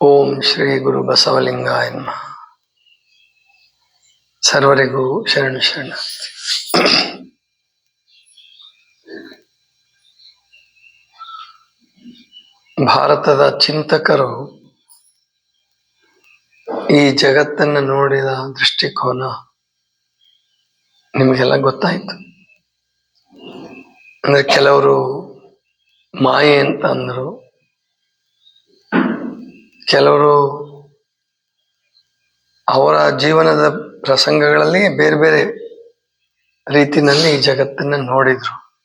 ಓಂ ಶ್ರೀ ಗುರು ಬಸವಲಿಂಗಾಯ ನಮಃ. ಸರ್ವರಿಗೂ ಶರಣ ಶರಣ. ಭಾರತದ ಚಿಂತಕರು ಈ ಜಗತ್ತನ್ನು ನೋಡಿದ ದೃಷ್ಟಿಕೋನ ನಿಮಗೆಲ್ಲ ಗೊತ್ತಾಯ್ತು. ಅಂದ್ರೆ ಕೆಲವರು ಮಾಯೆ ಅಂತ ಅಂದರು ಕೆಲವರು ಅವರ ಜೀವನದ ಪ್ರಸಂಗಗಳಲ್ಲಿ ಬೇರೆ ಬೇರೆ ರೀತಿನಲ್ಲಿ ಈ ಜಗತ್ತನ್ನ ನೋಡಿದ್ರು.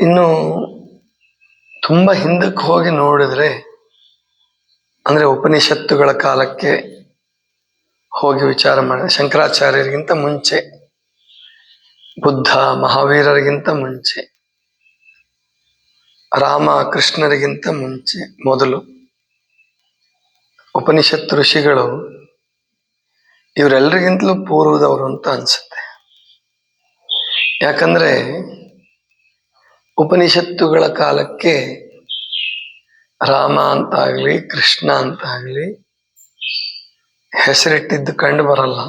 ಇನ್ನು ತುಂಬ ಹಿಂದಕ್ಕೆ ಹೋಗಿ ನೋಡಿದ್ರೆ, ಅಂದ್ರೆ ಉಪನಿಷತ್ತುಗಳ ಕಾಲಕ್ಕೆ ಹೋಗಿ ವಿಚಾರ ಮಾಡಿದ್ರೆ, ಶಂಕರಾಚಾರ್ಯರಿಗಿಂತ ಮುಂಚೆ, ಬುದ್ಧ, ಮಹಾವೀರರಿಗಿಂತ ಮುಂಚೆ ರಾಮ ಕೃಷ್ಣರಿಗಿಂತ ಮುಂಚೆ ಮೊದಲು ಉಪನಿಷತ್ ಋಷಿಗಳು ಇವರೆಲ್ಲರಿಗಿಂತಲೂ ಪೂರ್ವದವರು ಅಂತ ಅನ್ಸುತ್ತೆ. ಯಾಕಂದ್ರೆ ಉಪನಿಷತ್ತುಗಳ ಕಾಲಕ್ಕೆ ರಾಮ ಅಂತ ಆಗ್ಲಿ ಕೃಷ್ಣ ಅಂತ ಆಗ್ಲಿ ಹೆಸರಿಟ್ಟಿದ್ದು ಕಂಡು ಬರಲ್ಲ.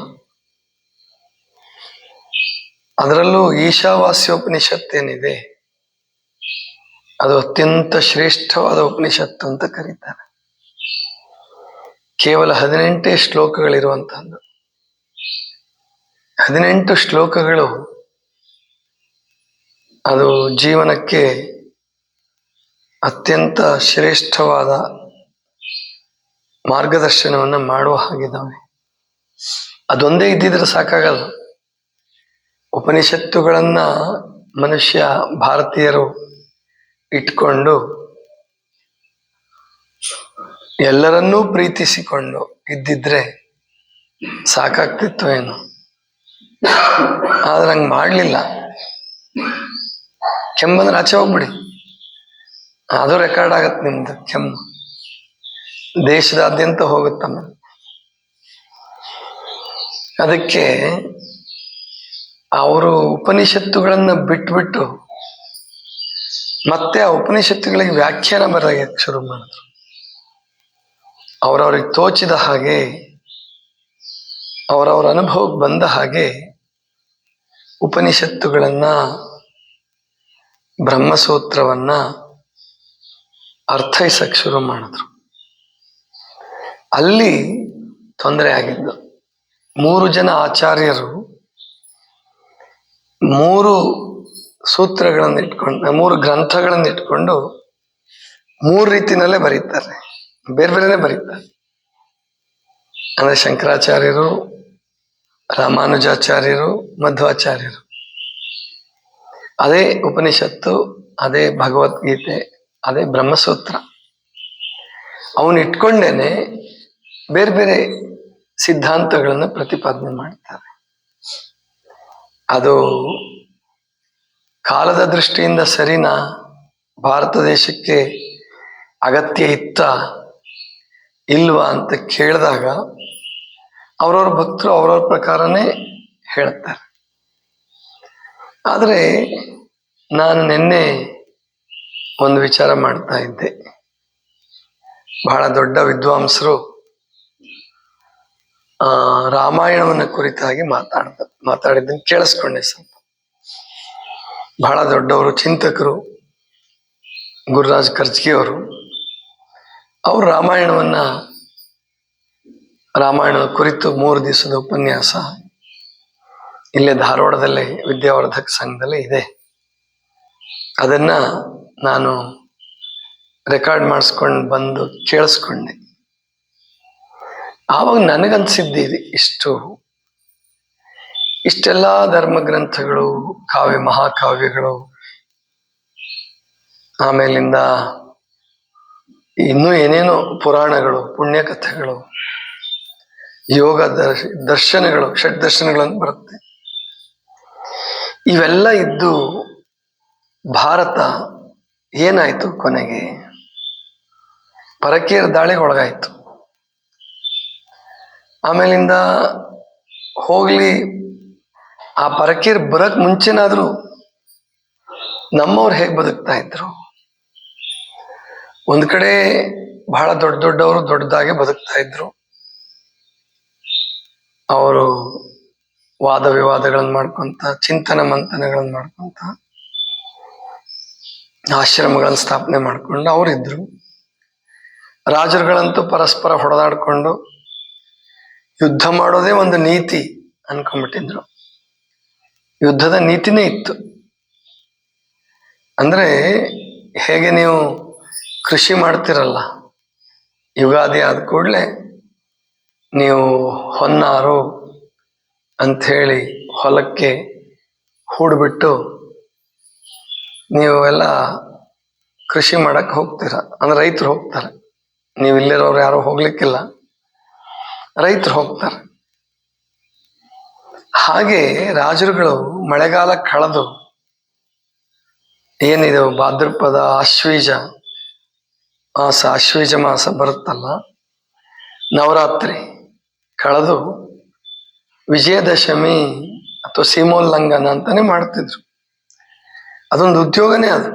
ಅದರಲ್ಲೂ ಈಶಾವಾಸ್ಯೋಪನಿಷತ್ ಏನಿದೆ ಅದು ಅತ್ಯಂತ ಶ್ರೇಷ್ಠವಾದ ಉಪನಿಷತ್ತು ಅಂತ ಕರೀತಾರೆ. ಕೇವಲ ಹದಿನೆಂಟೇ ಶ್ಲೋಕಗಳಿರುವಂತಹದ್ದು. ಹದಿನೆಂಟು ಶ್ಲೋಕಗಳು ಅದು ಜೀವನಕ್ಕೆ ಅತ್ಯಂತ ಶ್ರೇಷ್ಠವಾದ ಮಾರ್ಗದರ್ಶನವನ್ನು ಮಾಡುವ ಹಾಗಿದ್ದಾವೆ ಅದೊಂದೇ ಇದ್ದಿದ್ರೆ ಸಾಕಾಗಲ್ಲ. ಉಪನಿಷತ್ತುಗಳನ್ನ ಮನುಷ್ಯ ಭಾರತೀಯರು ಇಟ್ಕೊಂಡು ಎಲ್ಲರನ್ನೂ ಪ್ರೀತಿಸಿಕೊಂಡು ಇದ್ದಿದ್ರೆ ಸಾಕಾಗ್ತಿತ್ತು ಏನು? ಆದ್ರೆ ಹಂಗೆ ಮಾಡಲಿಲ್ಲ. ಕೆಮ್ಮಂದ್ರೆ ಆಚೆ ಹೋಗ್ಬಿಡಿ. ಅದು ರೆಕಾರ್ಡ್ ಆಗತ್ತೆ ನಿಮ್ದು ಕೆಮ್ಮು. ದೇಶದಾದ್ಯಂತ ಹೋಗುತ್ತಮ್ಮ. ಅದಕ್ಕೆ ಅವರು ಉಪನಿಷತ್ತುಗಳನ್ನು ಬಿಟ್ಬಿಟ್ಟು ಮತ್ತೆ ಆ ಉಪನಿಷತ್ತುಗಳಿಗೆ ವ್ಯಾಖ್ಯಾನ ಬರೆಯಕ್ಕೆ ಶುರು ಮಾಡಿದ್ರು? ಅವರವ್ರಿಗೆ ತೋಚಿದ ಹಾಗೆ, ಅವರವರ ಅನುಭವಕ್ಕೆ ಬಂದ ಹಾಗೆ ಉಪನಿಷತ್ತುಗಳನ್ನ, ಬ್ರಹ್ಮಸೂತ್ರವನ್ನ ಅರ್ಥೈಸಕ್ ಶುರು ಮಾಡಿದ್ರು. ಅಲ್ಲಿ ತೊಂದರೆ ಆಗಿದ್ದು. ಮೂರು ಜನ ಆಚಾರ್ಯರು ಮೂರು ಸೂತ್ರಗಳನ್ನು ಇಟ್ಕೊಂಡು ಮೂರು ಗ್ರಂಥಗಳನ್ನು ಇಟ್ಕೊಂಡು ಮೂರು ರೀತಿನಲ್ಲೇ ಬರೀತಾರೆ. ಬೇರೆ ಬೇರೆನೆ ಬರೀತಾರೆ. ಅಂದ್ರೆ ಶಂಕರಾಚಾರ್ಯರು, ರಾಮಾನುಜಾಚಾರ್ಯರು, ಮಧ್ವಾಚಾರ್ಯರು. ಅದೇ ಉಪನಿಷತ್ತು, ಅದೇ ಭಗವದ್ಗೀತೆ, ಅದೇ ಬ್ರಹ್ಮಸೂತ್ರ. ಅವನು ಇಟ್ಕೊಂಡೇನೆ ಬೇರೆ ಬೇರೆ ಸಿದ್ಧಾಂತಗಳನ್ನು ಪ್ರತಿಪಾದನೆ ಮಾಡ್ತಾರೆ. ಅದು ಕಾಲದ ದೃಷ್ಟಿಯಿಂದ ಸರಿನ? ಭಾರತ ದೇಶಕ್ಕೆ ಅಗತ್ಯ ಇತ್ತ? ಇಲ್ವಾ ಅಂತ ಕೇಳಿದಾಗ ಅವ್ರವ್ರ ಭಕ್ತರು ಅವ್ರವ್ರ ಪ್ರಕಾರನೇ ಹೇಳ್ತಾರೆ. ಆದರೆ ನಾನು ನಿನ್ನೆ ಒಂದು ವಿಚಾರ ಮಾಡ್ತಾ ಇದ್ದೆ. ಬಹಳ ದೊಡ್ಡ ವಿದ್ವಾಂಸರು ರಾಮಾಯಣವನ್ನು ಕುರಿತಾಗಿ ಮಾತಾಡ್ದ, ಮಾತಾಡಿದ್ದನ್ನು ಕೇಳಿಸ್ಕೊಂಡೆ ಸ್ವಲ್ಪ. ಬಹಳ ದೊಡ್ಡವರು, ಚಿಂತಕರು, ಗುರುರಾಜ್ ಕರ್ಜ್ಗಿ ಅವರು. ಅವರು ರಾಮಾಯಣವನ್ನ, ರಾಮಾಯಣದ ಕುರಿತು ಮೂರು ದಿವಸದ ಉಪನ್ಯಾಸ ಇಲ್ಲೇ ಧಾರವಾಡದಲ್ಲಿ, ವಿದ್ಯಾವರ್ಧಕ ಸಂಘದಲ್ಲಿ ಇದೆ. ಅದನ್ನ ನಾನು ರೆಕಾರ್ಡ್ ಮಾಡಿಸ್ಕೊಂಡು ಬಂದು ಕೇಳಿಸ್ಕೊಂಡೆ. ಆವಾಗ ನನಗನ್ಸಿದ್ದೀರಿ ಇಷ್ಟು ಇಷ್ಟೆಲ್ಲ ಧರ್ಮ ಗ್ರಂಥಗಳು ಕಾವ್ಯ ಮಹಾಕಾವ್ಯಗಳು. ಆಮೇಲಿಂದ ಇನ್ನೂ ಏನೇನೋ ಪುರಾಣಗಳು, ಪುಣ್ಯಕಥೆಗಳು, ಯೋಗ ದರ್ಶ, ದರ್ಶನಗಳು ಷಡ್ ದರ್ಶನಗಳನ್ನು ಬರುತ್ತೆ. ಇವೆಲ್ಲ ಇದ್ದು ಭಾರತ ಏನಾಯ್ತು ಕೊನೆಗೆ? ಪರಕೀಯರ ದಾಳಿಗೆ ಒಳಗಾಯ್ತು ಆಮೇಲಿಂದ ಹೋಗ್ಲಿ ಆ ಪರಕೀರ್ ಬರಕ್ ಮುಂಚೆನಾದ್ರೂ ನಮ್ಮವ್ರು ಹೇಗೆ ಬದುಕ್ತಾ ಇದ್ರು? ಒಂದ್ ಕಡೆ ಬಹಳ ದೊಡ್ಡ ದೊಡ್ಡವರು ದೊಡ್ಡದಾಗೆ ಬದುಕ್ತಾ ಇದ್ರು. ಅವರು ವಾದ ವಿವಾದಗಳನ್ನು ಮಾಡ್ಕೊಂತ, ಚಿಂತನ ಮಂಥನಗಳನ್ನು ಮಾಡ್ಕೊಂತ ಆಶ್ರಮಗಳನ್ನ ಸ್ಥಾಪನೆ ಮಾಡ್ಕೊಂಡು ಅವರಿದ್ರು ರಾಜರುಗಳಂತೂ ಪರಸ್ಪರ ಹೊಡೆದಾಡ್ಕೊಂಡು ಯುದ್ಧ ಮಾಡೋದೇ ಒಂದು ನೀತಿ ಅನ್ಕೊಂಡ್ಬಿಟ್ಟಿದ್ರು. ಯುದ್ಧದ ನೀತಿನೇ ಇತ್ತು. ಅಂದ್ರೆ ಹೇಗೆ ನೀವು ಕೃಷಿ ಮಾಡ್ತಿರಲ್ಲ, ಯುಗಾದಿ ಆದ ಕೂಡಲೇ ನೀವು ಹೊನ್ನಾರು ಅಂಥೇಳಿ ಹೊಲಕ್ಕೆ ಹೂಡ್ಬಿಟ್ಟು ನೀವು ಎಲ್ಲ ಕೃಷಿ ಮಾಡಕ್ಕೆ ಹೋಗ್ತೀರ. ಅಂದ್ರೆ ರೈತರು ಹೋಗ್ತಾರೆ. ನೀವು ಇಲ್ಲಿರೋರು ಯಾರು ಹೋಗ್ಲಿಕ್ಕಿಲ್ಲ. ರೈತರು ಹೋಗ್ತಾರೆ. ಹಾಗೆ ರಾಜರುಗಳು ಮಳೆಗಾಲ ಕಳೆದು ಏನಿದೆ, ಭಾದ್ರಪದ ಆಶ್ವೀಜ, ಮಾಸ ಆಶ್ವೀಜ ಮಾಸ ಬರುತ್ತಲ್ಲ, ನವರಾತ್ರಿ ಕಳೆದು ವಿಜಯದಶಮಿ ಅಥವಾ ಸೀಮೋಲ್ಲಂಘನ ಅಂತಾನೆ ಮಾಡ್ತಿದ್ರು. ಅದೊಂದು ಉದ್ಯೋಗನೇ ಅದು.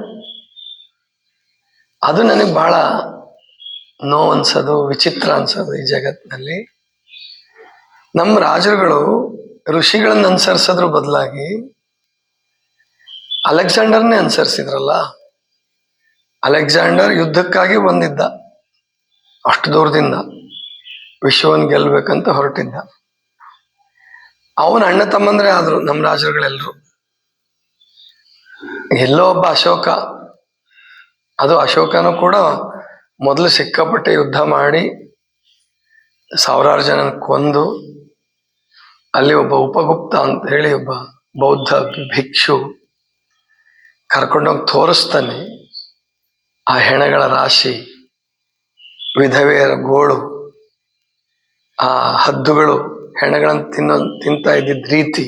ಅದು ನನಗೆ ಬಹಳ ನೋವು ಅನ್ಸೋದು, ವಿಚಿತ್ರ ಅನ್ಸೋದು ಈ ಜಗತ್ತಿನಲ್ಲಿ ನಮ್ಮ ರಾಜರುಗಳು ಋಷಿಗಳನ್ನ ಅನುಸರಿಸೋದ್ರ ಬದಲಾಗಿ ಅಲೆಕ್ಸಾಂಡರ್ನೇ ಅನುಸರಿಸಿದ್ರಲ್ಲ, ಅಲೆಕ್ಸಾಂಡರ್ ಯುದ್ಧಕ್ಕಾಗಿ ಬಂದಿದ್ದ, ಅಷ್ಟು ದೂರದಿಂದ ವಿಶ್ವವನ್ನು ಗೆಲ್ಬೇಕಂತ ಹೊರಟಿದ್ದ. ಅವನ ಅಣ್ಣ ತಮ್ಮಂದ್ರೆ ಆದ್ರು ನಮ್ಮ ರಾಜರುಗಳೆಲ್ಲರೂ ಎಲ್ಲೋ ಒಬ್ಬ ಅಶೋಕ, ಅದು ಅಶೋಕನು ಕೂಡ ಮೊದಲು ಸಿಕ್ಕಾಪಟ್ಟೆ ಯುದ್ಧ ಮಾಡಿ ಸಾವಿರಾರು ಜನ ಕೊಂದು ಅಲ್ಲಿ ಒಬ್ಬ ಉಪಗುಪ್ತ ಅಂತ ಹೇಳಿ ಒಬ್ಬ ಬೌದ್ಧ ಭಿಕ್ಷು ಕರ್ಕೊಂಡೋಗಿ ತೋರಿಸ್ತಾನೆ ಆ ಹೆಣಗಳ ರಾಶಿ, ವಿಧವೆಯರ ಗೋಳು, ಆ ಹದ್ದುಗಳು, ಹೆಣಗಳನ್ನು ತಿನ್ನೋ, ತಿಂತಾ ಇದ್ದಿದ್ದ ರೀತಿ,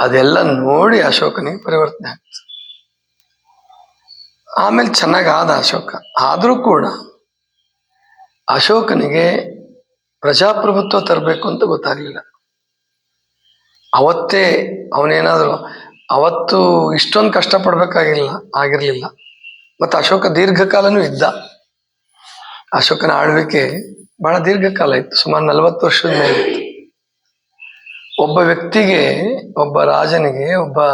ಅದೆಲ್ಲ ನೋಡಿ ಅಶೋಕನಿಗೆ ಪರಿವರ್ತನೆ ಆಗ್ತದೆ. ಆಮೇಲೆ ಚೆನ್ನಾಗಿ ಆದ ಅಶೋಕ. ಆದರೂ ಕೂಡ ಅಶೋಕನಿಗೆ ಪ್ರಜಾಪ್ರಭುತ್ವ ತರಬೇಕು ಅಂತ ಗೊತ್ತಾಗ್ಲಿಲ್ಲ. ಅವತ್ತೇ ಅವನೇನಾದ್ರು, ಅವತ್ತು ಇಷ್ಟೊಂದು ಕಷ್ಟಪಡಬೇಕಾಗಿಲ್ಲ, ಆಗಿರಲಿಲ್ಲ. ಮತ್ತು ಅಶೋಕ ದೀರ್ಘಕಾಲನೂ ಇದ್ದ. ಅಶೋಕನ ಆಳ್ವಿಕೆ ಬಹಳ ದೀರ್ಘಕಾಲ ಇತ್ತು, ಸುಮಾರು ನಲವತ್ತು ವರ್ಷದ ಮೇಲೆ ಇತ್ತು. ಒಬ್ಬ ವ್ಯಕ್ತಿಗೆ, ಒಬ್ಬ ರಾಜನಿಗೆ, ಒಬ್ಬ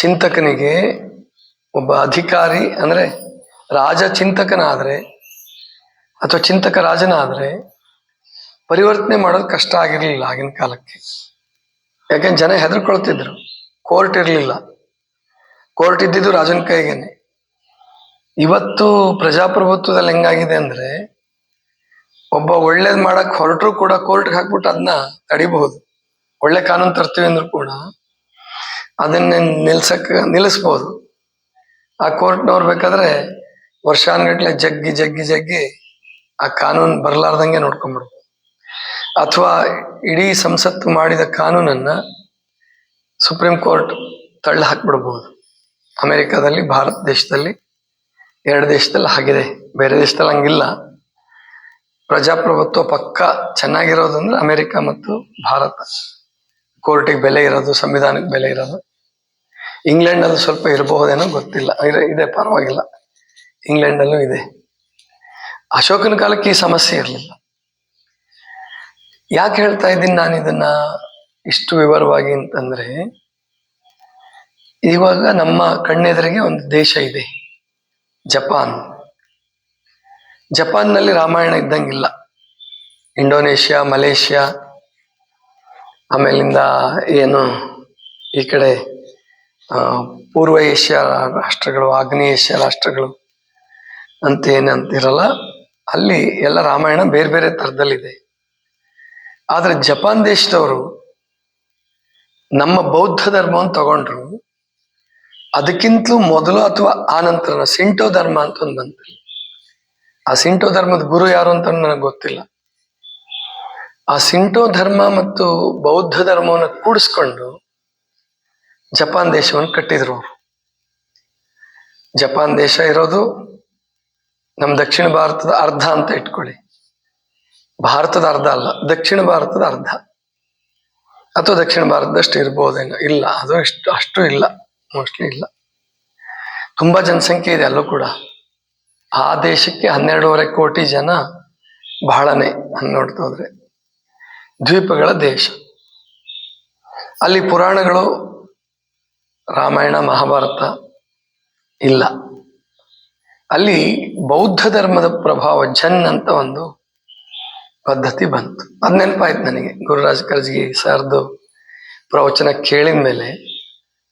ಚಿಂತಕನಿಗೆ, ಒಬ್ಬ ಅಧಿಕಾರಿ, ಅಂದ್ರೆ ರಾಜ ಚಿಂತಕನಾದ್ರೆ, ಅಥವಾ ಚಿಂತಕ ರಾಜನಾದ್ರೆ ಪರಿವರ್ತನೆ ಮಾಡೋದು ಕಷ್ಟ ಆಗಿರಲಿಲ್ಲ ಆಗಿನ ಕಾಲಕ್ಕೆ. ಯಾಕೆಂದ್ರೆ ಜನ ಹೆದರ್ಕೊಳ್ತಿದ್ರು. ಕೋರ್ಟ್ ಇರಲಿಲ್ಲ. ಕೋರ್ಟ್ ಇದ್ದಿದ್ದು ರಾಜನ ಕೈಗೇನೆ. ಇವತ್ತು ಪ್ರಜಾಪ್ರಭುತ್ವದಲ್ಲಿ ಹೆಂಗಾಗಿದೆ ಅಂದ್ರೆ ಒಬ್ಬ ಒಳ್ಳೇದ್ ಮಾಡಕ್ ಹೊರಟರು ಕೂಡ ಕೋರ್ಟ್ಗೆ ಹಾಕ್ಬಿಟ್ಟು ಅದನ್ನ ತಡಿಬಹುದು. ಒಳ್ಳೆ ಕಾನೂನು ತರ್ತೀವಿ ಅಂದ್ರೂ ಕೂಡ ಅದನ್ನ ನಿಲ್ಸಕ್, ನಿಲ್ಲಿಸ್ಬೋದು. ಆ ಕೋರ್ಟ್ನವ್ರು ಬೇಕಾದ್ರೆ ವರ್ಷಾನ್ಗಟ್ಲೆ ಜಗ್ಗಿ ಜಗ್ಗಿ ಜಗ್ಗಿ ಆ ಕಾನೂನು ಬರ್ಲಾರ್ದಂಗೆ ನೋಡ್ಕೊಂಡ್ಬಿಡ್ಬೋದು ಅಥವಾ ಇಡೀ ಸಂಸತ್ತು ಮಾಡಿದ ಕಾನೂನನ್ನ ಸುಪ್ರೀಂ ಕೋರ್ಟ್ ತಳ್ಳಿ ಹಾಕ್ಬಿಡ್ಬೋದು. ಅಮೆರಿಕದಲ್ಲಿ, ಭಾರತ ದೇಶದಲ್ಲಿ, ಎರಡು ದೇಶದಲ್ಲಿ ಆಗಿದೆ. ಬೇರೆ ದೇಶದಲ್ಲಿ ಹಂಗಿಲ್ಲ. ಪ್ರಜಾಪ್ರಭುತ್ವ ಪಕ್ಕ ಚೆನ್ನಾಗಿರೋದಂದ್ರೆ ಅಮೆರಿಕ ಮತ್ತು ಭಾರತ. ಕೋರ್ಟಿಗೆ ಬೆಲೆ ಇರೋದು, ಸಂವಿಧಾನಕ್ಕೆ ಬೆಲೆ ಇರೋದು. ಇಂಗ್ಲೆಂಡಲ್ಲೂ ಸ್ವಲ್ಪ ಇರಬಹುದೇನೋ ಗೊತ್ತಿಲ್ಲ. ಇದೆ ಪರವಾಗಿಲ್ಲ. ಇಂಗ್ಲೆಂಡಲ್ಲೂ ಇದೆ. ಅಶೋಕನ ಕಾಲಕ್ಕೆ ಈ ಸಮಸ್ಯೆ ಇರಲಿಲ್ಲ. ಯಾಕೆ ಹೇಳ್ತಾ ಇದ್ದೀನಿ ನಾನು ಇದನ್ನ ಇಷ್ಟು ವಿವರವಾಗಿ ಅಂತಂದ್ರೆ, ಇವಾಗ ನಮ್ಮ ಕಣ್ಣೆದುರಿಗೆ ಒಂದು ದೇಶ ಇದೆ, ಜಪಾನ್. ಜಪಾನ್ನಲ್ಲಿ ರಾಮಾಯಣ ಇದ್ದಂಗಿಲ್ಲ. ಇಂಡೋನೇಷ್ಯಾ, ಮಲೇಷ್ಯಾ, ಆಮೇಲಿಂದ ಏನು ಈ ಕಡೆ ಪೂರ್ವ ಏಷ್ಯಾ ರಾಷ್ಟ್ರಗಳು, ಆಗ್ನೇಯ ಏಷ್ಯಾ ರಾಷ್ಟ್ರಗಳು ಅಂತ ಏನಂತಿರಲ್ಲ ಅಲ್ಲಿ ಎಲ್ಲ ರಾಮಾಯಣ ಬೇರೆ ಬೇರೆ ಥರದಲ್ಲಿದೆ ಆದ್ರೆ ಜಪಾನ್ ದೇಶದವರು ನಮ್ಮ ಬೌದ್ಧ ಧರ್ಮವನ್ನು ತಗೊಂಡ್ರು. ಅದಕ್ಕಿಂತಲೂ ಮೊದಲು ಅಥವಾ ಆನಂತರ ಸಿಂಟೋ ಧರ್ಮ ಅಂತ ಒಂದು ಆ ಸಿಂಟೋ ಧರ್ಮದ ಗುರು ಯಾರು ಅಂತ ನನಗೆ ಗೊತ್ತಿಲ್ಲ. ಆ ಸಿಂಟೋ ಧರ್ಮ ಮತ್ತು ಬೌದ್ಧ ಧರ್ಮವನ್ನು ಕೂಡಿಸ್ಕೊಂಡು ಜಪಾನ್ ದೇಶವನ್ನು ಕಟ್ಟಿದ್ರು ಅವರು. ಜಪಾನ್ ದೇಶ ಇರೋದು ನಮ್ಮ ದಕ್ಷಿಣ ಭಾರತದ ಅರ್ಧ ಅಂತ ಇಟ್ಕೊಳ್ಳಿ. ಭಾರತದ ಅರ್ಧ ಅಲ್ಲ, ದಕ್ಷಿಣ ಭಾರತದ ಅರ್ಧ. ಅಥವಾ ದಕ್ಷಿಣ ಭಾರತದಷ್ಟು ಇರ್ಬೋದೇನೋ, ಇಲ್ಲ, ಅದು ಇಷ್ಟು ಅಷ್ಟು ಇಲ್ಲ ಮೋಸ್ಟ್ಲಿ ಇಲ್ಲ. ತುಂಬಾ ಜನಸಂಖ್ಯೆ ಇದೆ ಅಲ್ಲೂ ಕೂಡ. ಆ ದೇಶಕ್ಕೆ ಹನ್ನೆರಡೂವರೆ ಕೋಟಿ ಜನ ಬಹಳನೇ ನೋಡ್ತಾ ಹೋದ್ರೆ. ದ್ವೀಪಗಳ ದೇಶ. ಅಲ್ಲಿ ಪುರಾಣಗಳು, ರಾಮಾಯಣ, ಮಹಾಭಾರತ ಇಲ್ಲ. ಅಲ್ಲಿ ಬೌದ್ಧ ಧರ್ಮದ ಪ್ರಭಾವ ಜನ್ ಅಂತ ಒಂದು ಪದ್ಧತಿ ಬಂತು. ಅದ್ ನೆನಪಾಯ್ತು ನನಗೆ. ಗುರುರಾಜ್ ಕರ್ಜಗಿ ಸರ್ದು ಪ್ರವಚನ ಕೇಳಿದ ಮೇಲೆ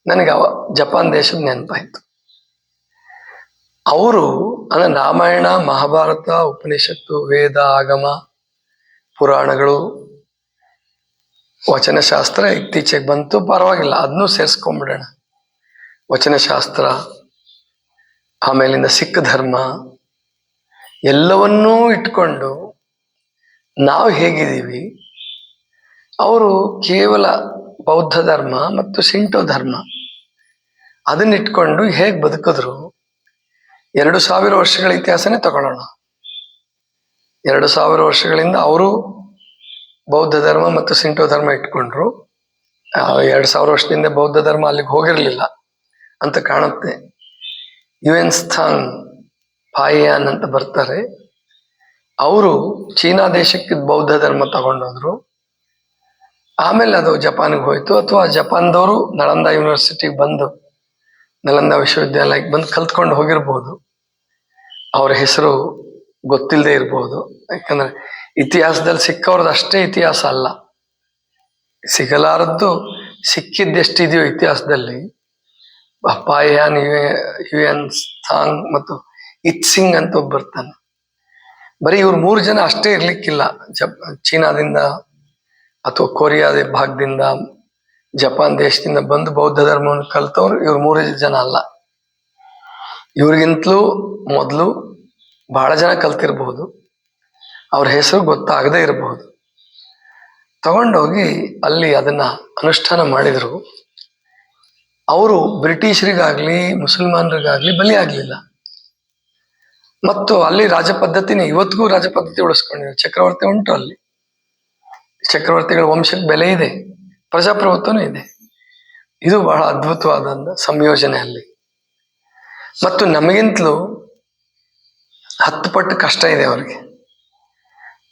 ನನಗೆ ಅವ ಜಪಾನ್ ದೇಶದ ನೆನಪಾಯ್ತು. ಅವರು ಅಂದ್ರೆ ರಾಮಾಯಣ, ಮಹಾಭಾರತ, ಉಪನಿಷತ್ತು, ವೇದ, ಆಗಮ, ಪುರಾಣಗಳು, ವಚನಶಾಸ್ತ್ರ ಇತ್ತೀಚೆಗೆ ಬಂತು. ಪರವಾಗಿಲ್ಲ ಅದನ್ನೂ ಸೇರಿಸ್ಕೊಂಡ್ಬಿಡೋಣ ವಚನಶಾಸ್ತ್ರ, ಆಮೇಲಿಂದ ಸಿಖ್ ಧರ್ಮ, ಎಲ್ಲವನ್ನೂ ಇಟ್ಕೊಂಡು ನಾವು ಹೇಗಿದ್ದೀವಿ? ಅವರು ಕೇವಲ ಬೌದ್ಧ ಧರ್ಮ ಮತ್ತು ಸಿಂಟೋ ಧರ್ಮ. ಅದನ್ನ ಇಟ್ಕೊಂಡು ಹೇಗೆ ಬದುಕಿದ್ರು? ಎರಡು ಸಾವಿರ ವರ್ಷಗಳ ಇತಿಹಾಸನೇ ತಗೊಳ್ಳೋಣ. ಎರಡು ಸಾವಿರ ವರ್ಷಗಳಿಂದ ಅವರು ಬೌದ್ಧ ಧರ್ಮ ಮತ್ತು ಸಿಂಟೋ ಧರ್ಮ ಇಟ್ಕೊಂಡ್ರು. ಎರಡು ಸಾವಿರ ವರ್ಷದಿಂದ ಬೌದ್ಧ ಧರ್ಮ ಅಲ್ಲಿಗೆ ಹೋಗಿರಲಿಲ್ಲ ಅಂತ ಕಾಣುತ್ತೆ. ಯು ಎನ್ ಸ್ಥಾಂಗ್ ಪಾಯಾನ್ ಅಂತ ಬರ್ತಾರೆ. ಅವರು ಚೀನಾ ದೇಶಕ್ಕೆ ಬೌದ್ಧ ಧರ್ಮ ತಗೊಂಡೋದ್ರು. ಆಮೇಲೆ ಅದು ಜಪಾನ್ಗೆ ಹೋಯ್ತು. ಅಥವಾ ಜಪಾನ್ದವರು ನಳಂದ ಯೂನಿವರ್ಸಿಟಿಗೆ ಬಂದು, ನಳಂದ ವಿಶ್ವವಿದ್ಯಾಲಯಕ್ಕೆ ಬಂದು ಕಲ್ತ್ಕೊಂಡು ಹೋಗಿರ್ಬೋದು. ಅವರ ಹೆಸರು ಗೊತ್ತಿಲ್ಲದೆ ಇರ್ಬೋದು. ಯಾಕಂದ್ರೆ ಇತಿಹಾಸದಲ್ಲಿ ಸಿಕ್ಕವ್ರದ್ದು ಅಷ್ಟೇ ಇತಿಹಾಸ ಅಲ್ಲ. ಸಿಗಲಾರದ್ದು ಸಿಕ್ಕಿದ್ದೆಷ್ಟಿದೆಯೋ ಇತಿಹಾಸದಲ್ಲಿ. ಪಾಯಾನ್ ಯು ಎನ್ ಸಾಂಗ್ ಮತ್ತು ಇತ್ ಸಿಂಗ್ ಅಂತ ಒಬ್ಬ ಬರ್ತಾನೆ. ಬರೀ ಇವ್ರು ಮೂರು ಜನ ಅಷ್ಟೇ ಇರ್ಲಿಕ್ಕಿಲ್ಲ. ಜಪ್, ಚೀನಾದಿಂದ ಅಥವಾ ಕೊರಿಯಾದ ಭಾಗದಿಂದ ಜಪಾನ್ ದೇಶದಿಂದ ಬಂದು ಬೌದ್ಧ ಧರ್ಮವನ್ನು ಕಲ್ತವ್ರು ಇವ್ರು ಮೂರು ಜನ ಅಲ್ಲ. ಇವ್ರಿಗಿಂತಲೂ ಮೊದಲು ಬಹಳ ಜನ ಕಲ್ತಿರ್ಬಹುದು. ಅವ್ರ ಹೆಸರು ಗೊತ್ತಾಗದೇ ಇರಬಹುದು. ತಗೊಂಡೋಗಿ ಅಲ್ಲಿ ಅದನ್ನ ಅನುಷ್ಠಾನ ಮಾಡಿದ್ರು. ಅವರು ಬ್ರಿಟಿಷರಿಗಾಗ್ಲಿ, ಮುಸಲ್ಮಾನರಿಗಾಗ್ಲಿ ಬಲಿ ಆಗ್ಲಿಲ್ಲ ಮತ್ತು ಅಲ್ಲಿ ರಾಜ ಪದ್ಧತಿನೇ ಇವತ್ತಿಗೂ ರಾಜ ಪದ್ಧತಿ ಚಕ್ರವರ್ತಿ ಉಂಟು ಅಲ್ಲಿ. ಚಕ್ರವರ್ತಿಗಳ ವಂಶಕ್ಕೆ ಬೆಲೆ ಇದೆ. ಪ್ರಜಾಪ್ರಭುತ್ವನೂ ಇದೆ. ಇದು ಬಹಳ ಅದ್ಭುತವಾದ ಸಂಯೋಜನೆ ಅಲ್ಲಿ ಮತ್ತು ನಮಗಿಂತಲೂ ಹತ್ತು ಪಟ್ಟು ಕಷ್ಟ ಇದೆ ಅವರಿಗೆ.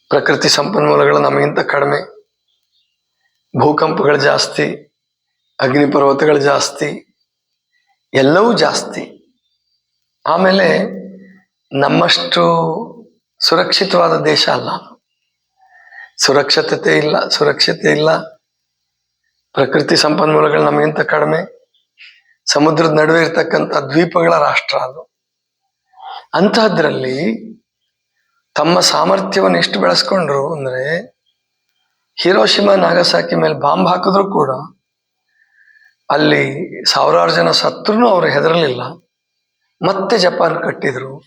ಪ್ರಕೃತಿ ಸಂಪನ್ಮೂಲಗಳು ನಮಗಿಂತ ಕಡಿಮೆ. ಭೂಕಂಪಗಳು ಜಾಸ್ತಿ ಅಗ್ನಿ ಪರ್ವತಗಳು ಜಾಸ್ತಿ, ಎಲ್ಲವೂ ಜಾಸ್ತಿ. ಆಮೇಲೆ ನಮ್ಮಷ್ಟು ಸುರಕ್ಷಿತವಾದ ದೇಶ ಅಲ್ಲ. ಸುರಕ್ಷತೆ ಇಲ್ಲ ಸುರಕ್ಷತೆ ಇಲ್ಲ. ಪ್ರಕೃತಿ ಸಂಪನ್ಮೂಲಗಳು ನಮಗಿಂತ ಕಡಿಮೆ. ಸಮುದ್ರದ ನಡುವೆ ಇರತಕ್ಕಂಥ ದ್ವೀಪಗಳ ರಾಷ್ಟ್ರ ಅದು. ಅಂತಹದ್ರಲ್ಲಿ ತಮ್ಮ ಸಾಮರ್ಥ್ಯವನ್ನು ಎಷ್ಟು ಬೆಳೆಸ್ಕೊಂಡ್ರು ಅಂದ್ರೆ ಹಿರೋಶಿಮಾ, ನಾಗಸಾಕಿ ಮೇಲೆ ಬಾಂಬ್ ಹಾಕಿದ್ರು ಕೂಡ ಅಲ್ಲಿ ಸಾವಿರಾರು ಜನ ಸತ್ರು ಅವರು ಹೆದರಲಿಲ್ಲ. ಮತ್ತೆ ಜಪಾನ್ ಕಟ್ಟಿದ್ರು.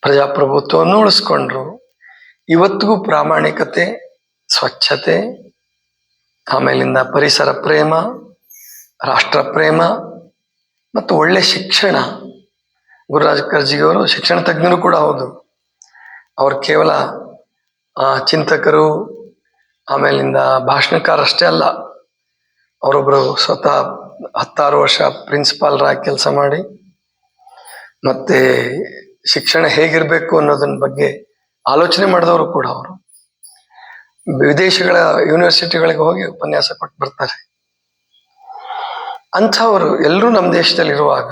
ಪ್ರಜಾಪ್ರಭುತ್ವವನ್ನು ಉಳಿಸ್ಕೊಂಡ್ರು ಇವತ್ತಿಗೂ ಪ್ರಾಮಾಣಿಕತೆ, ಸ್ವಚ್ಛತೆ, ಆಮೇಲಿಂದ ಪರಿಸರ ಪ್ರೇಮ, ರಾಷ್ಟ್ರ ಪ್ರೇಮ ಮತ್ತು ಒಳ್ಳೆ ಶಿಕ್ಷಣ. ಗುರುರಾಜ್ ಕರ್ಜಿಯವರು ಶಿಕ್ಷಣ ತಜ್ಞರು ಕೂಡ ಹೌದು. ಅವರು ಕೇವಲ ಚಿಂತಕರು, ಆಮೇಲಿಂದ ಭಾಷಣಕಾರಷ್ಟೇ ಅಲ್ಲ. ಅವರೊಬ್ಬರು ಸ್ವತಃ ಹತ್ತಾರು ವರ್ಷ ಪ್ರಿನ್ಸಿಪಾಲ್ರಾಗಿ ಕೆಲಸ ಮಾಡಿ. ಮತ್ತೆ ಶಿಕ್ಷಣ ಹೇಗಿರ್ಬೇಕು ಅನ್ನೋದನ್ನ ಬಗ್ಗೆ ಆಲೋಚನೆ ಮಾಡಿದವರು ಕೂಡ ಅವರು. ವಿದೇಶಗಳ ಯೂನಿವರ್ಸಿಟಿಗಳಿಗೆ ಹೋಗಿ ಉಪನ್ಯಾಸ ಕೊಟ್ಟು ಬರ್ತಾರೆ. ಅಂಥವರು ಎಲ್ಲರೂ ನಮ್ಮ ದೇಶದಲ್ಲಿ ಇರುವಾಗ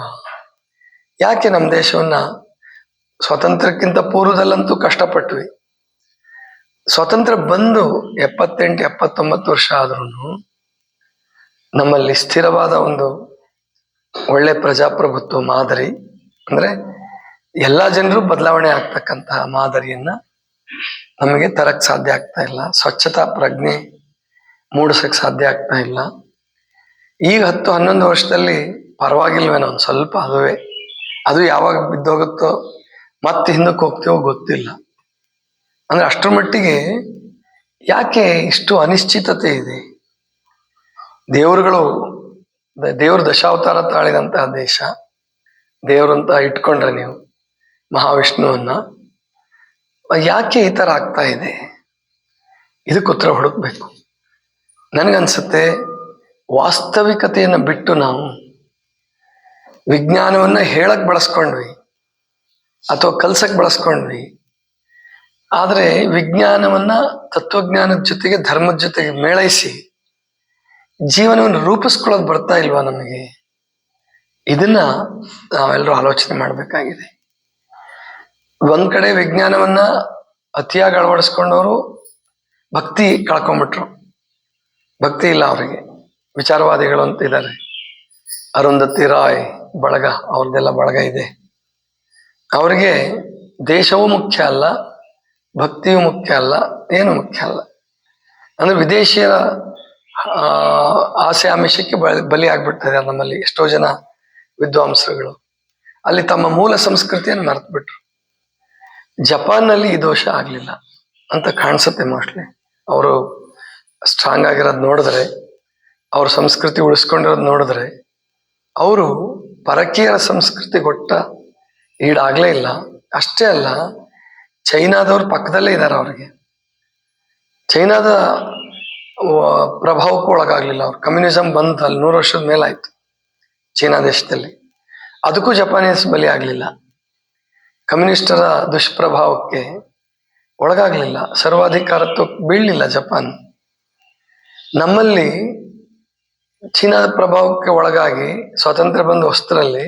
ಯಾಕೆ ನಮ್ಮ ದೇಶವನ್ನ ಸ್ವಾತಂತ್ರ್ಯಕ್ಕಿಂತ ಪೂರ್ವದಲ್ಲಂತೂ ಕಷ್ಟಪಟ್ವಿ? ಸ್ವತಂತ್ರ ಬಂದು ಎಪ್ಪತ್ತೆಂಟು, ಎಪ್ಪತ್ತೊಂಬತ್ತು ವರ್ಷ ಆದ್ರೂ ನಮ್ಮಲ್ಲಿ ಸ್ಥಿರವಾದ ಒಂದು ಒಳ್ಳೆ ಪ್ರಜಾಪ್ರಭುತ್ವ ಮಾದರಿ ಅಂದ್ರೆ ಎಲ್ಲಾ ಜನರು ಬದಲಾವಣೆ ಆಗ್ತಕ್ಕಂತಹ ಮಾದರಿಯನ್ನ ನಮಗೆ ತರಕ್ ಸಾಧ್ಯ ಆಗ್ತಾ ಇಲ್ಲ. ಸ್ವಚ್ಛತಾ ಪ್ರಜ್ಞೆ ಮೂಡಿಸಕ್ ಸಾಧ್ಯ ಆಗ್ತಾ ಇಲ್ಲ. ಈಗ ಹತ್ತು ಹನ್ನೊಂದು ವರ್ಷದಲ್ಲಿ ಪರವಾಗಿಲ್ವೇನೋ ಒಂದು ಸ್ವಲ್ಪ ಅದುವೆ. ಅದು ಯಾವಾಗ ಬಿದ್ದೋಗುತ್ತೋ ಮತ್ತೆ ಹಿಂದಕ್ಕೆ ಹೋಗ್ತೀವೋ ಗೊತ್ತಿಲ್ಲ. ಅಂದ್ರೆ ಅಷ್ಟರ ಮಟ್ಟಿಗೆ ಯಾಕೆ ಇಷ್ಟು ಅನಿಶ್ಚಿತತೆ ಇದೆ? ದೇವರುಗಳು ದೇವ್ರ ದಶಾವತಾರ ತಾಳಿದಂತಹ ದೇಶ, ದೇವರಂತ ಇಟ್ಕೊಂಡ್ರೆ ನೀವು. ಮಹಾವಿಷ್ಣುವನ್ನ. ಯಾಕೆ ಈ ಥರ ಆಗ್ತಾ ಇದೆ? ಇದಕ್ಕೆ ಉತ್ತರ ಹುಡುಕ್ಬೇಕು. ನನಗನ್ಸುತ್ತೆ, ವಾಸ್ತವಿಕತೆಯನ್ನು ಬಿಟ್ಟು ನಾವು ವಿಜ್ಞಾನವನ್ನ ಹೇಳಕ್ ಬಳಸ್ಕೊಂಡ್ವಿ ಅಥವಾ ಕಲ್ಸಕ್ ಬಳಸ್ಕೊಂಡ್ವಿ. ಆದರೆ ವಿಜ್ಞಾನವನ್ನ ತತ್ವಜ್ಞಾನದ ಜೊತೆಗೆ ಧರ್ಮದ ಜೊತೆಗೆ ಮೇಳೈಸಿ ಜೀವನವನ್ನು ರೂಪಿಸ್ಕೊಳ್ಳೋದು ಬರ್ತಾ ಇಲ್ವಾ ನಮಗೆ? ಇದನ್ನ ನಾವೆಲ್ಲರೂ ಆಲೋಚನೆ ಮಾಡಬೇಕಾಗಿದೆ. ಒಂದ್ ಕಡೆ ವಿಜ್ಞಾನವನ್ನ ಅತಿಯಾಗಿ ಅಳವಡಿಸ್ಕೊಂಡವರು ಭಕ್ತಿ ಕಳ್ಕೊಂಡ್ಬಿಟ್ರು ಭಕ್ತಿ ಇಲ್ಲ ಅವರಿಗೆ. ವಿಚಾರವಾದಿಗಳು ಅಂತ ಇದ್ದಾರೆ ಅರುಂಧತಿ ರಾಯ್ ಬಳಗ, ಅವ್ರದ್ದೆಲ್ಲ ಬಳಗ ಇದೆ. ಅವರಿಗೆ ದೇಶವೂ ಮುಖ್ಯ ಅಲ್ಲ, ಭಕ್ತಿಯೂ ಮುಖ್ಯ ಅಲ್ಲ, ಏನು ಮುಖ್ಯ ಅಲ್ಲ. ಅಂದ್ರೆ ವಿದೇಶಿಯರ ಆಸೆ ಆಮಿಷಕ್ಕೆ ಬಲಿ ಆಗ್ಬಿಡ್ತಾರೆ ನಮ್ಮಲ್ಲಿ ಎಷ್ಟೋ ಜನ ವಿದ್ವಾಂಸರುಗಳು. ಅಲ್ಲಿ ತಮ್ಮ ಮೂಲ ಸಂಸ್ಕೃತಿಯನ್ನು ಮರೆತು ಬಿಟ್ರು ಜಪಾನ್ನಲ್ಲಿ ಈ ದೋಷ ಆಗಲಿಲ್ಲ ಅಂತ ಕಾಣಿಸುತ್ತೆ ಮೋಸ್ಟ್ಲಿ. ಅವರು ಸ್ಟ್ರಾಂಗ್ ಆಗಿರೋದು ನೋಡಿದ್ರೆ, ಅವ್ರ ಸಂಸ್ಕೃತಿ ಉಳಿಸ್ಕೊಂಡಿರೋದು ನೋಡಿದ್ರೆ, ಅವರು ಪರಕೀಯರ ಸಂಸ್ಕೃತಿ ಕೊಟ್ಟ ಈಡಾಗಲೇ ಇಲ್ಲ. ಅಷ್ಟೇ ಅಲ್ಲ, ಚೈನಾದವ್ರು ಪಕ್ಕದಲ್ಲೇ ಇದ್ದಾರೆ ಅವ್ರಿಗೆ. ಚೈನಾದ ಪ್ರಭಾವಕ್ಕೂ ಒಳಗಾಗಲಿಲ್ಲ ಅವ್ರು. ಕಮ್ಯುನಿಸಮ್ ಬಂದ ಅಲ್ಲಿ ನೂರು ವರ್ಷದ ಮೇಲಾಯ್ತು ಚೀನಾ ದೇಶದಲ್ಲಿ. ಅದಕ್ಕೂ ಜಪಾನೀಸ್ ಬಲಿ ಆಗ್ಲಿಲ್ಲ. ಕಮ್ಯುನಿಸ್ಟರ ದುಷ್ಪ್ರಭಾವಕ್ಕೆ ಒಳಗಾಗಲಿಲ್ಲ. ಸರ್ವಾಧಿಕಾರತ್ವಕ್ಕೆ ಬೀಳಲಿಲ್ಲ ಜಪಾನ್. ನಮ್ಮಲ್ಲಿ ಚೀನಾದ ಪ್ರಭಾವಕ್ಕೆ ಒಳಗಾಗಿ ಸ್ವಾತಂತ್ರ್ಯ ಬಂದ ಹೊಸ್ತರಲ್ಲಿ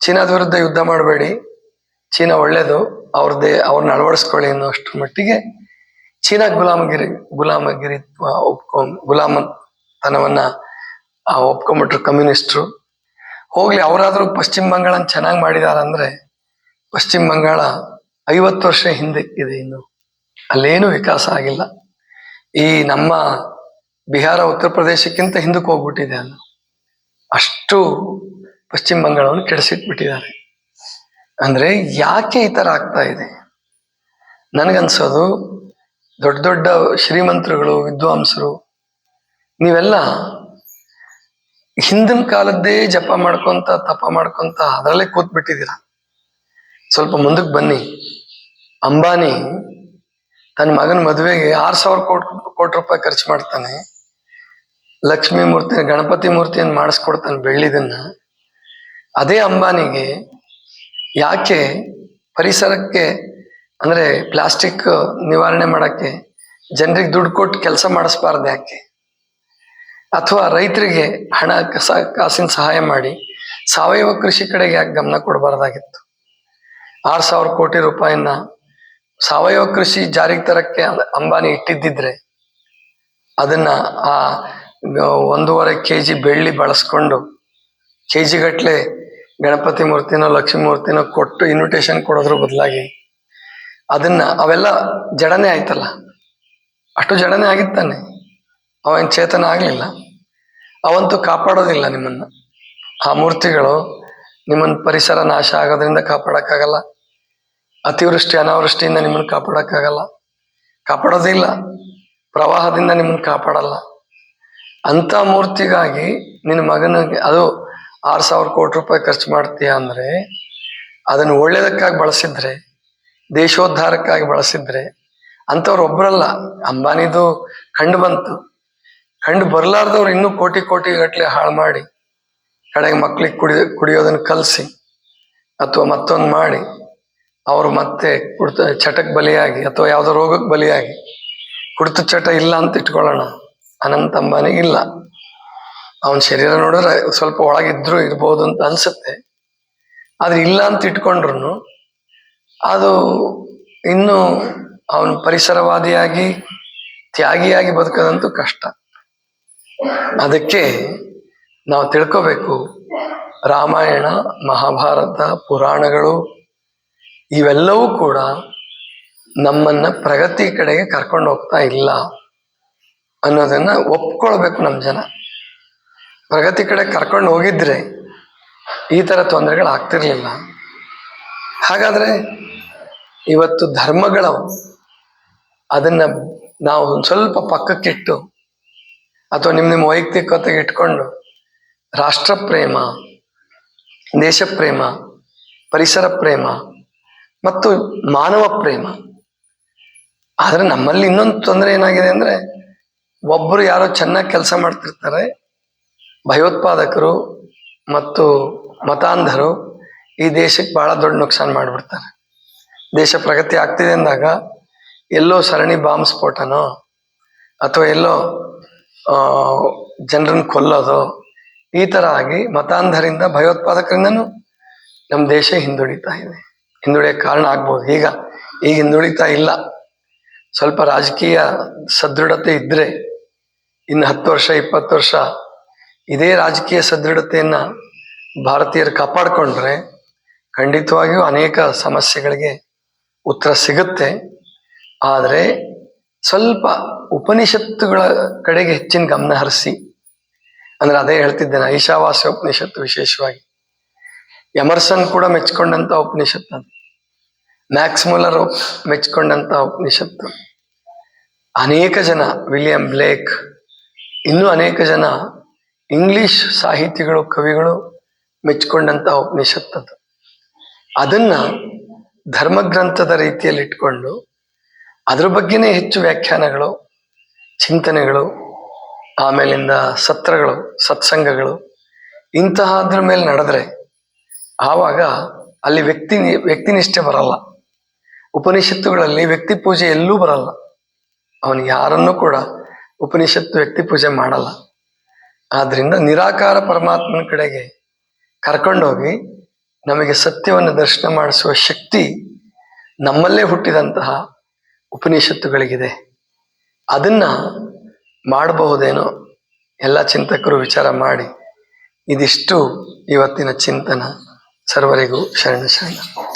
ಚೀನಾದ ವಿರುದ್ಧ ಯುದ್ಧ ಮಾಡಬೇಡಿ. ಚೀನಾ ಒಳ್ಳೇದು ಅವ್ರದ್ದೇ ಅವ್ರನ್ನ ಅಳವಡಿಸ್ಕೊಳ್ಳಿ ಅನ್ನೋಷ್ಟು ಮಟ್ಟಿಗೆ ಚೀನಾ ಗುಲಾಮಗಿರಿ ಗುಲಾಮಗಿರಿ ಒಪ್ಕೊಂ ಗುಲಾಮತನವನ್ನ ಆ, ಒಪ್ಕೊಂಡ್ಬಿಟ್ರು ಕಮ್ಯುನಿಸ್ಟ್ರು. ಹೋಗ್ಲಿ ಅವರಾದರೂ ಪಶ್ಚಿಮ ಬಂಗಾಳನ ಚೆನ್ನಾಗಿ ಮಾಡಿದಾರ ಅಂದ್ರೆ ಪಶ್ಚಿಮ ಬಂಗಾಳ ಐವತ್ತು ವರ್ಷ ಹಿಂದೆ ಇದೆ ಇನ್ನು. ಅಲ್ಲೇನು ವಿಕಾಸ ಆಗಿಲ್ಲ. ಈ ನಮ್ಮ ಬಿಹಾರ, ಉತ್ತರ ಪ್ರದೇಶಕ್ಕಿಂತ ಹಿಂದಕ್ಕೆ ಹೋಗ್ಬಿಟ್ಟಿದೆ ಅಲ್ಲ. ಅಷ್ಟು ಪಶ್ಚಿಮ ಬಂಗಾಳವನ್ನು ಕೆಡಿಸಿಟ್ಬಿಟ್ಟಿದ್ದಾರೆ. ಅಂದ್ರೆ ಯಾಕೆ ಈ ತರ ಆಗ್ತಾ ಇದೆ? ನನಗನ್ಸೋದು, ದೊಡ್ಡ ದೊಡ್ಡ ಶ್ರೀಮಂತರುಗಳು, ವಿದ್ವಾಂಸರು, ನೀವೆಲ್ಲ ಹಿಂದಿನ ಕಾಲದ್ದೇ ಜಪ ಮಾಡ್ಕೊಂತ, ತಪ ಮಾಡ್ಕೊಂತ ಅದರಲ್ಲೇ ಕೂತ್ ಬಿಟ್ಟಿದ್ದೀರ ಸ್ವಲ್ಪ ಮುಂದಕ್ಕೆ ಬನ್ನಿ. ಅಂಬಾನಿ ತನ್ನ ಮಗನ ಮದುವೆಗೆ ಆರು ಸಾವಿರ ಕೋಟಿ ಕೋಟಿ ರೂಪಾಯಿ ಖರ್ಚು ಮಾಡ್ತಾನೆ. ಲಕ್ಷ್ಮೀ ಮೂರ್ತಿ, ಗಣಪತಿ ಮೂರ್ತಿಯನ್ನು ಮಾಡಿಸ್ಕೊಡ್ತಾನೆ ಬೆಳ್ಳಿದನ್ನ. ಅದೇ ಅಂಬಾನಿಗೆ ಯಾಕೆ ಪರಿಸರಕ್ಕೆ, ಅಂದ್ರೆ ಪ್ಲಾಸ್ಟಿಕ್ ನಿವಾರಣೆ ಮಾಡಕ್ಕೆ ಜನರಿಗೆ ದುಡ್ಡು ಕೊಟ್ಟು ಕೆಲಸ ಮಾಡಿಸ್ಬಾರ್ದು ಯಾಕೆ? ಅಥವಾ ರೈತರಿಗೆ ಹಣ, ಕಸ, ಕಾಸಿನ ಸಹಾಯ ಮಾಡಿ ಸಾವಯವ ಕೃಷಿ ಕಡೆಗೆ ಯಾಕೆ ಗಮನ ಕೊಡಬಾರ್ದಾಗಿತ್ತು? ಆರು ಸಾವಿರ ಕೋಟಿ ರೂಪಾಯಿನ ಸಾವಯವ ಕೃಷಿ ಜಾರಿಗೆ ತರಕ್ಕೆ ಅಂಬಾನಿ ಇಟ್ಟಿದ್ದಿದ್ರೆ ಅದನ್ನ ಆ ಒಂದೂವರೆ ಕೆ ಜಿ ಬೆಳ್ಳಿ ಬಳಸ್ಕೊಂಡು ಕೆ ಜಿ ಗಣಪತಿ ಮೂರ್ತಿನೋ, ಲಕ್ಷ್ಮೀ ಮೂರ್ತಿನೋ ಕೊಟ್ಟು ಇನ್ವಿಟೇಷನ್ ಕೊಡೋದ್ರ ಬದಲಾಗಿ ಅದನ್ನ ಅವೆಲ್ಲ ಜಡನೆ ಆಯ್ತಲ್ಲ. ಅಷ್ಟು ಜಡನೆ ಆಗಿತ್ತಾನೆ ಅವನ ಚೇತನ ಆಗಲಿಲ್ಲ. ಅವಂತೂ ಕಾಪಾಡೋದಿಲ್ಲ ನಿಮ್ಮನ್ನ. ಆ ಮೂರ್ತಿಗಳು ನಿಮ್ಮನ್ನ ಪರಿಸರ ನಾಶ ಆಗೋದ್ರಿಂದ ಕಾಪಾಡಕ್ಕಾಗಲ್ಲ. ಅತಿವೃಷ್ಟಿ, ಅನಾವೃಷ್ಟಿಯಿಂದ ನಿಮ್ಮನ್ನು ಕಾಪಾಡೋಕ್ಕಾಗಲ್ಲ. ಕಾಪಾಡೋದಿಲ್ಲ. ಪ್ರವಾಹದಿಂದ ನಿಮ್ಮನ್ನು ಕಾಪಾಡಲ್ಲ. ಅಂತ ಮೂರ್ತಿಗಾಗಿ ನಿನ್ನ ಮಗನಿಗೆ, ಅದು ಆರು ಸಾವಿರ ಕೋಟಿ ರೂಪಾಯಿ ಖರ್ಚು ಮಾಡ್ತೀಯ ಅಂದರೆ, ಅದನ್ನು ಒಳ್ಳೇದಕ್ಕಾಗಿ ಬಳಸಿದ್ರೆ, ದೇಶೋದ್ಧಾರಕ್ಕಾಗಿ ಬಳಸಿದ್ರೆ, ಅಂಥವ್ರು ಒಬ್ಬರಲ್ಲ ಅಂಬಾನಿದು ಕಂಡು ಬಂತು. ಕಂಡು ಬರಲಾರ್ದವ್ರು ಇನ್ನೂ ಕೋಟಿ ಕೋಟಿ ಗಟ್ಟಲೆ ಹಾಳು ಮಾಡಿ, ಕಡೆಗೆ ಮಕ್ಕಳಿಗೆ ಕುಡಿ ಕುಡಿಯೋದನ್ನು ಕಲಸಿ, ಅಥವಾ ಮತ್ತೊಂದು ಮಾಡಿ ಅವರು ಮತ್ತೆ ಕುಡಿತ ಚಟಕ್ಕೆ ಬಲಿಯಾಗಿ ಅಥವಾ ಯಾವುದೋ ರೋಗಕ್ಕೆ ಬಲಿಯಾಗಿ ಕುಡಿತ ಚಟ ಇಲ್ಲ ಅಂತ ಇಟ್ಕೊಳ್ಳೋಣ. ಅನಂತ ಅಂಬಾನಿಗೆ ಇಲ್ಲ. ಅವನ ಶರೀರ ನೋಡಿದ್ರೆ ಸ್ವಲ್ಪ ಒಳಗಿದ್ರು ಇರ್ಬೋದು ಅಂತ ಅನ್ಸುತ್ತೆ. ಆದ್ರೆ ಇಲ್ಲ ಅಂತ ಇಟ್ಕೊಂಡ್ರು ಅದು ಇನ್ನು ಅವನು ಪರಿಸರವಾದಿಯಾಗಿ, ತ್ಯಾಗಿಯಾಗಿ ಬದುಕೋದಂತೂ ಕಷ್ಟ. ಅದಕ್ಕೆ ನಾವು ತಿಳ್ಕೋಬೇಕು, ರಾಮಾಯಣ, ಮಹಾಭಾರತ, ಪುರಾಣಗಳು ಇವೆಲ್ಲವೂ ಕೂಡ ನಮ್ಮನ್ನ ಪ್ರಗತಿ ಕಡೆಗೆ ಕರ್ಕೊಂಡು ಹೋಗ್ತಾ ಇಲ್ಲ ಅನ್ನೋದನ್ನ ಒಪ್ಕೊಳ್ಬೇಕು ನಮ್ಮ ಜನ. ಪ್ರಗತಿ ಕಡೆ ಕರ್ಕೊಂಡು ಹೋಗಿದ್ರೆ ಈ ಥರ ತೊಂದರೆಗಳು ಆಗ್ತಿರ್ಲಿಲ್ಲ. ಹಾಗಾದ್ರೆ ಇವತ್ತು ಧರ್ಮಗಳು ಅದನ್ನ ನಾವು ಒಂದು ಸ್ವಲ್ಪ ಪಕ್ಕಕ್ಕಿಟ್ಟು ಅಥವಾ ನಿಮ್ಮ ನಿಮ್ಮ ವೈಯಕ್ತಿಕತೆಗೆ ಇಟ್ಕೊಂಡು ರಾಷ್ಟ್ರ ಪ್ರೇಮ ದೇಶ ಪ್ರೇಮ ಪರಿಸರ ಪ್ರೇಮ ಮತ್ತು ಮಾನವ ಪ್ರೇಮ. ಆದರೆ ನಮ್ಮಲ್ಲಿ ಇನ್ನೊಂದು ತೊಂದರೆ ಏನಾಗಿದೆ ಅಂದ್ರೆ ಒಬ್ಬರು ಯಾರೋ ಚೆನ್ನಾಗಿ ಕೆಲಸ ಮಾಡ್ತಿರ್ತಾರೆ, ಭಯೋತ್ಪಾದಕರು ಮತ್ತು ಮತಾಂಧರು ಈ ದೇಶಕ್ಕೆ ಬಹಳ ದೊಡ್ಡ ನುಕ್ಸಾನ್ ಮಾಡಿಬಿಡ್ತಾರೆ. ದೇಶ ಪ್ರಗತಿ ಆಗ್ತಿದೆ ಅಂದಾಗ ಎಲ್ಲೋ ಸರಣಿ ಬಾಂಬ್ ಸ್ಫೋಟನೋ ಅಥವಾ ಎಲ್ಲೋ ಜನರನ್ನು ಕೊಲ್ಲೋದು ಈ ಥರ ಆಗಿ ಮತಾಂಧರಿಂದ ಭಯೋತ್ಪಾದಕರಿಂದನೂ ನಮ್ಮ ದೇಶ ಹಿಂದುಳಿತಾ ಇದೆ. ಹಿಂದುಳಿಯಕ್ಕೆ ಕಾರಣ ಆಗ್ಬೋದು. ಈಗ ಈಗ ಹಿಂದುಳಿತಾ ಇಲ್ಲ. ಸ್ವಲ್ಪ ರಾಜಕೀಯ ಸದೃಢತೆ ಇದ್ದರೆ ಇನ್ನು ಹತ್ತು ವರ್ಷ, ಇಪ್ಪತ್ತು ವರ್ಷ ಇದೇ ರಾಜಕೀಯ ಸದೃಢತೆಯನ್ನು ಭಾರತೀಯರು ಕಾಪಾಡಿಕೊಂಡ್ರೆ ಖಂಡಿತವಾಗಿಯೂ ಅನೇಕ ಸಮಸ್ಯೆಗಳಿಗೆ ಉತ್ತರ ಸಿಗುತ್ತೆ. ಆದರೆ ಸ್ವಲ್ಪ ಉಪನಿಷತ್ತುಗಳ ಕಡೆಗೆ ಹೆಚ್ಚಿನ ಗಮನ ಹರಿಸಿ. ಅಂದ್ರೆ ಅದೇ ಹೇಳ್ತಿದ್ದೇನೆ ಐಶಾವಾಸ್ಯ ಉಪನಿಷತ್ತು ವಿಶೇಷವಾಗಿ. ಎಮರ್ಸನ್ ಕೂಡ ಮೆಚ್ಕೊಂಡಂತ ಉಪನಿಷತ್ತು ಮ್ಯಾಕ್ಸ್ ಮುಲರ್ ಮೆಚ್ಕೊಂಡಂತ ಉಪನಿಷತ್ತು. ಅನೇಕ ಜನ, ವಿಲಿಯಂ ಬ್ಲೇಕ್, ಇನ್ನೂ ಅನೇಕ ಜನ ಇಂಗ್ಲಿಷ್ ಸಾಹಿತಿಗಳು, ಕವಿಗಳು ಮೆಚ್ಕೊಂಡಂತ ಉಪನಿಷತ್ತು ಅದು. ಅದನ್ನ ಧರ್ಮಗ್ರಂಥದ ರೀತಿಯಲ್ಲಿ ಇಟ್ಕೊಂಡು ಅದ್ರ ಬಗ್ಗೆನೇ ಹೆಚ್ಚು ವ್ಯಾಖ್ಯಾನಗಳು, ಚಿಂತನೆಗಳು, ಆಮೇಲಿಂದ ಸತ್ರಗಳು, ಸತ್ಸಂಗಗಳು ಇಂತಹದ್ರ ಮೇಲೆ ನಡೆದ್ರೆ ಆವಾಗ ಅಲ್ಲಿ ವ್ಯಕ್ತಿ, ವ್ಯಕ್ತಿನಿಷ್ಠೆ ಬರಲ್ಲ. ಉಪನಿಷತ್ತುಗಳಲ್ಲಿ ವ್ಯಕ್ತಿ ಪೂಜೆ ಎಲ್ಲೂ ಬರಲ್ಲ. ಅವನು ಯಾರನ್ನೂ ಕೂಡ ಉಪನಿಷತ್ತು ವ್ಯಕ್ತಿ ಪೂಜೆ ಮಾಡಲ್ಲ. ಆದ್ರಿಂದ ನಿರಾಕಾರ ಪರಮಾತ್ಮನ ಕಡೆಗೆ ಕರ್ಕೊಂಡೋಗಿ ನಮಗೆ ಸತ್ಯವನ್ನು ದರ್ಶನ ಮಾಡಿಸುವ ಶಕ್ತಿ ನಮ್ಮಲ್ಲೇ ಹುಟ್ಟಿದಂತಹ ಉಪನಿಷತ್ತುಗಳಿಗಿದೆ. ಅದನ್ನ ಮಾಡಬಹುದೇನೋ ಎಲ್ಲ ಚಿಂತಕರು ವಿಚಾರ ಮಾಡಿ. ಇದಿಷ್ಟು ಇವತ್ತಿನ ಚಿಂತನ. ಸರ್ವರಿಗೂ ಶರಣ ಶರಣ